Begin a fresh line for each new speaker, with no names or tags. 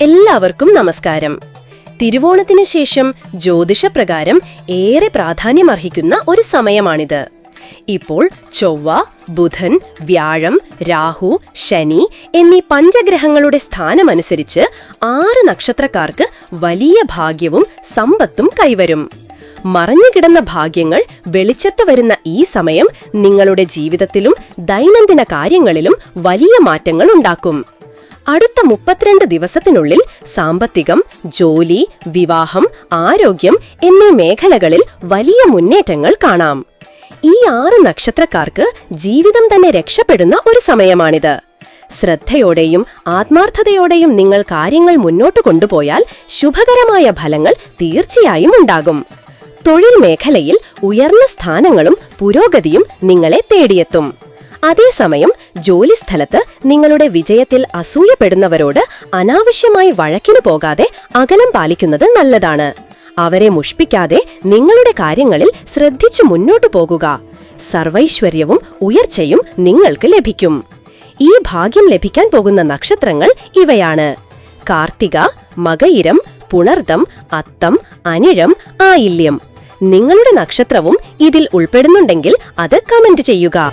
എല്ലാവർക്കും നമസ്കാരം. തിരുവോണത്തിന് ശേഷം ജ്യോതിഷപ്രകാരം ഏറെ പ്രാധാന്യമർഹിക്കുന്ന ഒരു സമയമാണിത്. ഇപ്പോൾ ചൊവ്വ ബുധൻ വ്യാഴം രാഹു ശനി എന്നീ പഞ്ചഗ്രഹങ്ങളുടെ സ്ഥാനമനുസരിച്ച് ആറ് നക്ഷത്രക്കാർക്ക് വലിയ ഭാഗ്യവും സമ്പത്തും കൈവരും. മറഞ്ഞുകിടന്ന ഭാഗ്യങ്ങൾ വെളിച്ചത്ത് വരുന്ന ഈ സമയം നിങ്ങളുടെ ജീവിതത്തിലും ദൈനംദിന കാര്യങ്ങളിലും വലിയ മാറ്റങ്ങൾ ഉണ്ടാക്കും അടുത്ത മുപ്പത്തിരണ്ട് ദിവസത്തിനുള്ളിൽ സാമ്പത്തികം ജോലി വിവാഹം ആരോഗ്യം എന്നീ മേഖലകളിൽ വലിയ മുന്നേറ്റങ്ങൾ കാണാം. ഈ ആറ് നക്ഷത്രക്കാർക്ക് ജീവിതം തന്നെ രക്ഷപ്പെടുന്ന ഒരു സമയമാണിത്. ശ്രദ്ധയോടെയും ആത്മാർത്ഥതയോടെയും നിങ്ങൾ കാര്യങ്ങൾ മുന്നോട്ട് കൊണ്ടുപോയാൽ ശുഭകരമായ ഫലങ്ങൾ തീർച്ചയായും ഉണ്ടാകും. തൊഴിൽ മേഖലയിൽ ഉയർന്ന സ്ഥാനങ്ങളും പുരോഗതിയും നിങ്ങളെ തേടിയെത്തും. അതേസമയം ജോലിസ്ഥലത്ത് നിങ്ങളുടെ വിജയത്തിൽ അസൂയപ്പെടുന്നവരോട് അനാവശ്യമായി വഴക്കിനു പോകാതെ അകലം പാലിക്കുന്നത് നല്ലതാണ്. അവരെ മുഷ്പിക്കാതെ നിങ്ങളുടെ കാര്യങ്ങളിൽ ശ്രദ്ധിച്ചു മുന്നോട്ടു പോകുക. സർവൈശ്വര്യവും ഉയർച്ചയും നിങ്ങൾക്ക് ലഭിക്കും. ഈ ഭാഗ്യം ലഭിക്കാൻ പോകുന്ന നക്ഷത്രങ്ങൾ ഇവയാണ്. കാർത്തിക മകയിരം പുണർദം അത്തം അനിഴം ആയില്യം. നിങ്ങളുടെ നക്ഷത്രവും ഇതിൽ ഉൾപ്പെടുന്നുണ്ടെങ്കിൽ അത് കമന്റ് ചെയ്യുക.